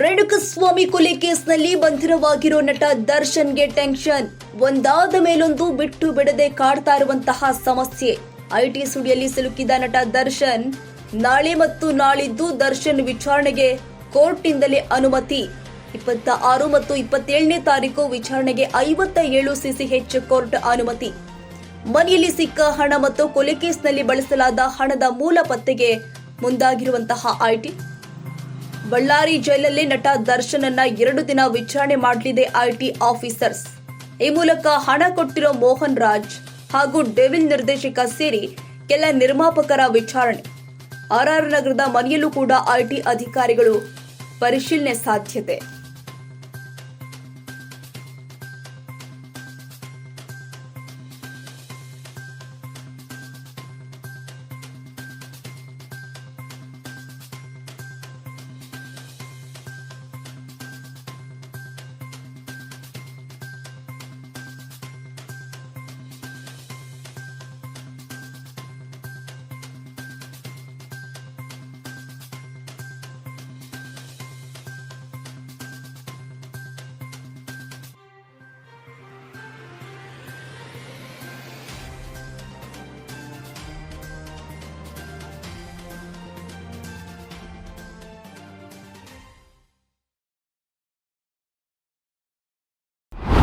ರೇಣುಕಸ್ವಾಮಿ ಕೊಲೆ ಕೇಸ್ನಲ್ಲಿ ಬಂಧಿರವಾಗಿರೋ ನಟ ದರ್ಶನ್ಗೆ ಟೆನ್ಷನ್. ಒಂದಾದ ಮೇಲೊಂದು ಬಿಟ್ಟು ಬಿಡದೆ ಕಾಡ್ತಾ ಇರುವಂತಹ ಸಮಸ್ಯೆ. ಐಟಿ ಸುಡಿಯಲ್ಲಿ ಸಿಲುಕಿದ ನಟ ದರ್ಶನ್, ನಾಳೆ ಮತ್ತು ನಾಳಿದ್ದು ದರ್ಶನ್ ವಿಚಾರಣೆಗೆ ಕೋರ್ಟ್ನಿಂದಲೇ ಅನುಮತಿ. ಇಪ್ಪತ್ತ ಆರು ಮತ್ತು ಇಪ್ಪತ್ತೇಳನೇ ತಾರೀಕು ವಿಚಾರಣೆಗೆ ಐವತ್ತ ಏಳು ಸಿಸಿಎಚ್ ಕೋರ್ಟ್ ಅನುಮತಿ. ಮನೆಯಲ್ಲಿ ಸಿಕ್ಕ ಹಣ ಮತ್ತು ಕೊಲೆ ಕೇಸ್ನಲ್ಲಿ ಬಳಸಲಾದ ಹಣದ ಮೂಲ ಪತ್ತೆಗೆ ಮುಂದಾಗಿರುವಂತಹ ಐಟಿ. ಬಳ್ಳಾರಿ ಜೈಲಲ್ಲಿ ನಟ ದರ್ಶನನ್ನ ಎರಡು ದಿನ ವಿಚಾರಣೆ ಮಾಡಲಿದೆ ಐಟಿ ಆಫೀಸರ್ಸ್. ಈ ಮೂಲಕ ಹಣ ಕೊಟ್ಟಿರೋ ಮೋಹನ್ ರಾಜ್ ಹಾಗೂ ಡೆವಿಲ್ ನಿರ್ದೇಶಕ ಸೇರಿ ಕೆಲ ನಿರ್ಮಾಪಕರ ವಿಚಾರಣೆ. ಆರ್ಆರ್ ನಗರದ ಮನೆಯಲ್ಲೂ ಕೂಡ ಐಟಿ ಅಧಿಕಾರಿಗಳು ಪರಿಶೀಲನೆ ಸಾಧ್ಯತೆ.